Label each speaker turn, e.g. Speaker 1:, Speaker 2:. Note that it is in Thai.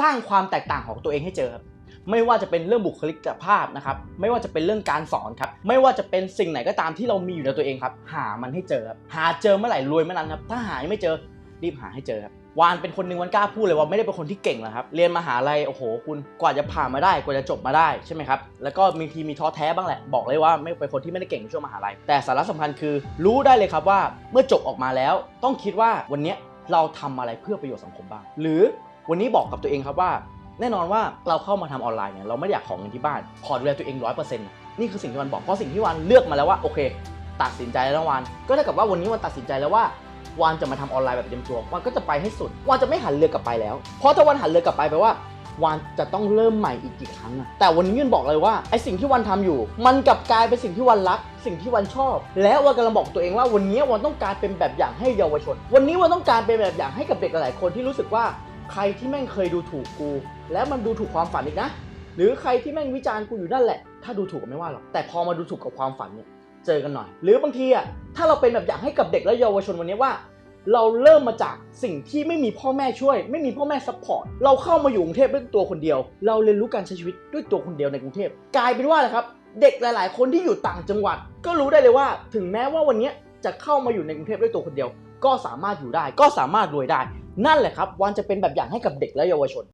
Speaker 1: สร้างความแตกต่างของตัวเองให้เจอครับไม่ว่าจะเป็นเรื่องบุคลิกภาพนะครับ ไม่ว่าจะเป็นเรื่องการสอนครับ ไม่ว่าจะเป็นสิ่งไหนก็ตามที่เรามีอยู่ในตัวเองครับ หามันให้เจอครับหาเจอเมื่อไหร่รวยเมื่อนั้นครับ ถ้าหายังไม่เจอรีบหาให้เจอครับ วานเป็นคนหนึ่งวันกล้าพูดเลยว่าไม่ได้เป็นคนที่เก่งหรอกครับ เรียนมหาลัยโอ้โห คุณกว่าจะผ่านมาได้ กว่าจะจบมาได้ใช่ไหมครับ แล้วก็มีทีมีท้อแท้บ้างแหละ บอกเลยว่าไม่เป็นคนที่ไม่ได้เก่งในช่วงมหาลัย แต่สาระสำคัญคือ รู้ได้เลยครับว่าเมื่อจบออกมาแล้ว ต้องคิดว่าวันนี้เราทำอะไรเพื่อประโยชน์สังคมบ้าง หรือ วันนี้บอกกับตัวเองครับว่า แน่นอนว่าเราเข้ามาทำออนไลน์เนี่ยเราไม่อยากของเงินที่บ้านขอดูแลตัวเองร้อยเปอร์เซ็นต์นี่คือสิ่งที่วันบอกเพราะสิ่งที่วันเลือกมาแล้วว่าโอเค ตัดสินใจแล้ววัน ก็เท่ากับว่าวันนี้วันตัดสินใจแล้วว่าวันจะมาทำออนไลน์แบบเต็มตัววันก็จะไปให้สุดวันจะไม่หันเรือกลับไปแล้ว เพราะถ้าวันหันเรือกลับไปแปลว่าวันจะต้องเริ่มใหม่อีกกี่ครั้งอะแต่วันนี้วันบอกเลยว่าไอสิ่งที่วันทำอยู่ มันกลับกลายเป็นสิ่งที่วันรัก สิ่งที่วันชอบ แล้ววันกำลังบอกตัวเองว่าวันนี้วันต้องการเป็นแบบอย่างให้เยาวชน วันนี้วันต้องการเป็นแบบอย่างให้กับเด็กหลายคนที่รู้สึกว่า ใครที่แม่งเคยดูถูกกู แล้วมันดูถูกความฝันอีกนะ หรือใครที่แม่งวิจารณ์กูอยู่นั่นแหละ ถ้าดูถูกก็ไม่ว่าหรอก แต่พอมาดูถูกกับความฝันเนี่ย เจอกันหน่อย หรือบางทีอะ ถ้าเราเป็นแบบอย่างให้กับเด็กและเยาวชนวันนี้ว่า เราเริ่มมาจากสิ่งที่ไม่มีพ่อแม่ช่วย ไม่มีพ่อแม่ซัพพอร์ต เราเข้ามาอยู่กรุงเทพด้วยตัวคนเดียว เราเรียนรู้การใช้ชีวิตด้วยตัวคนเดียวในกรุงเทพ กลายเป็นว่าอะไรครับ เด็กหลาย ๆ คนที่อยู่ต่างจังหวัด ก็รู้ได้เลยว่า ถึงแม้ว่าวันนี้จะเข้ามาอยู่ในกรุงเทพด้วยตัวคนเดียว ก็สามารถอยู่ได้ ก็สามารถรวยได้ นั่นแหละครับวันจะเป็นแบบอย่างให้กับเด็กและเยาวชน